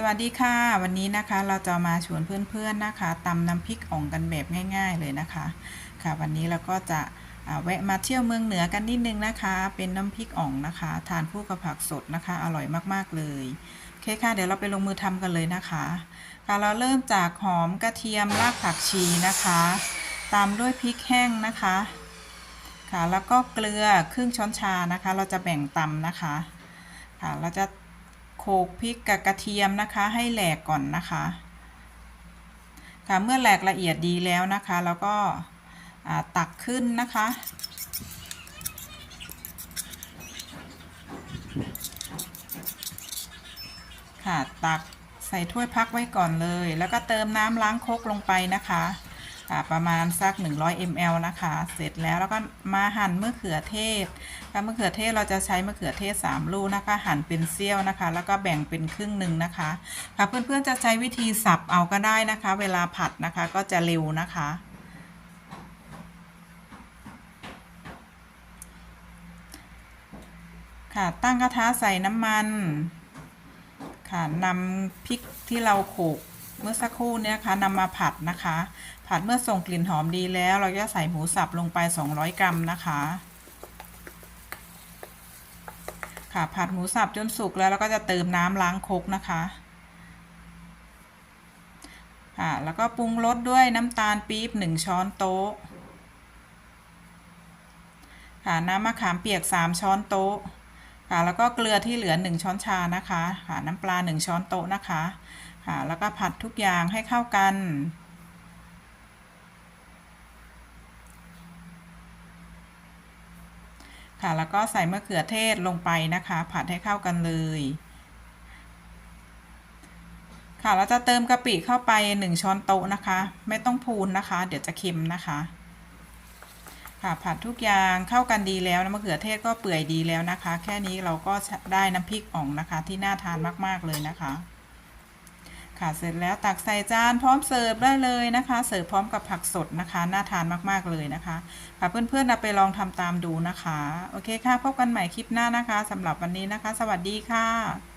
สวัสดีค่ะ วันนี้นะคะเราจะมาชวนเพื่อนๆนะคะตำน้ำพริกอ่องกันแบบง่าย ๆเลยนะคะ ค่ะ วันนี้เราก็จะแวะมาเที่ยวเมืองเหนือกันนิดนึงนะคะ เป็นน้ำพริกอ่องนะคะ ทานคู่กับผักสดนะคะ อร่อยมากๆเลยโอเคค่ะ เดี๋ยวเราไปลงมือทำกันเลยนะคะ ค่ะเราเริ่มจากหอมกระเทียมรากผักชีนะคะ ตามด้วยพริกแห้งนะคะ ค่ะแล้วก็เกลือครึ่งช้อนชานะคะ เราจะแบ่งตำนะคะ ค่ะเราจะ โขกพริกกับกระเทียมนะคะ ให้แหลกก่อนนะคะ ค่ะเมื่อแหลกละเอียดดีแล้วนะคะ แล้วก็ตักขึ้นนะคะ ค่ะตักใส่ถ้วยพักไว้ก่อนเลย แล้วก็เติมน้ำล้างครกลงไปนะคะ ค่ะประมาณสัก 100 ml นะคะ เสร็จแล้วแล้วก็มาหั่นมะเขือเทศค่ะมะเขือเทศเราจะใช้มะเขือเทศ 3 ลูกนะคะ หั่นเป็นเสี้ยวนะคะ แล้วก็แบ่งเป็นครึ่งหนึ่งนะคะค่ะเพื่อนๆจะใช้วิธีสับเอาก็ได้นะคะ เวลาผัดนะคะก็จะเร็วนะคะค่ะตั้งกระทะใส่น้ำมัน ค่ะนำพริกที่เราโขลก เมื่อสักครู่เนี่ยค่ะนำมาผัดนะคะ ผัดเมื่อส่งกลิ่นหอมดีแล้ว เราจะใส่หมูสับลงไป 200 กรัมนะคะค่ะผัดหมูสับจนสุกแล้วเราก็จะเติมน้ำล้างครกนะคะค่ะแล้วก็ปรุงรสด้วยน้ำตาลปี๊บ1 ช้อนโต๊ะค่ะน้ำมะขามเปียก 3 ช้อนโต๊ะค่ะแล้วก็เกลือที่เหลือ 1 ช้อนชานะคะค่ะน้ำปลา 1 ช้อนโต๊ะนะคะ ค่ะ แล้วก็ผัดทุกอย่างให้เข้ากัน ค่ะ แล้วก็ใส่มะเขือเทศลงไปนะคะ ผัดให้เข้ากันเลย ค่ะ เราจะเติมกะปิเข้าไป 1 ช้อนโต๊ะนะคะ ไม่ต้องพูนนะคะ เดี๋ยวจะเค็มนะคะค่ะผัดทุกอย่างเข้ากันดีแล้วนะมะเขือเทศก็เปื่อยดีแล้วนะคะ แค่นี้เราก็ได้น้ำพริกอ่องนะคะ ที่น่าทานมาก ๆ เลยนะคะ ค่ะเสร็จแล้วตักใส่จานพร้อมเสิร์ฟได้เลยนะคะ เสิร์ฟพร้อมกับผักสดนะคะ น่าทานมากๆเลยนะคะค่ะเพื่อนๆเอาไปลองทำตามดูนะคะ โอเคค่ะ พบกันใหม่คลิปหน้านะคะสำหรับวันนี้นะคะ สวัสดีค่ะ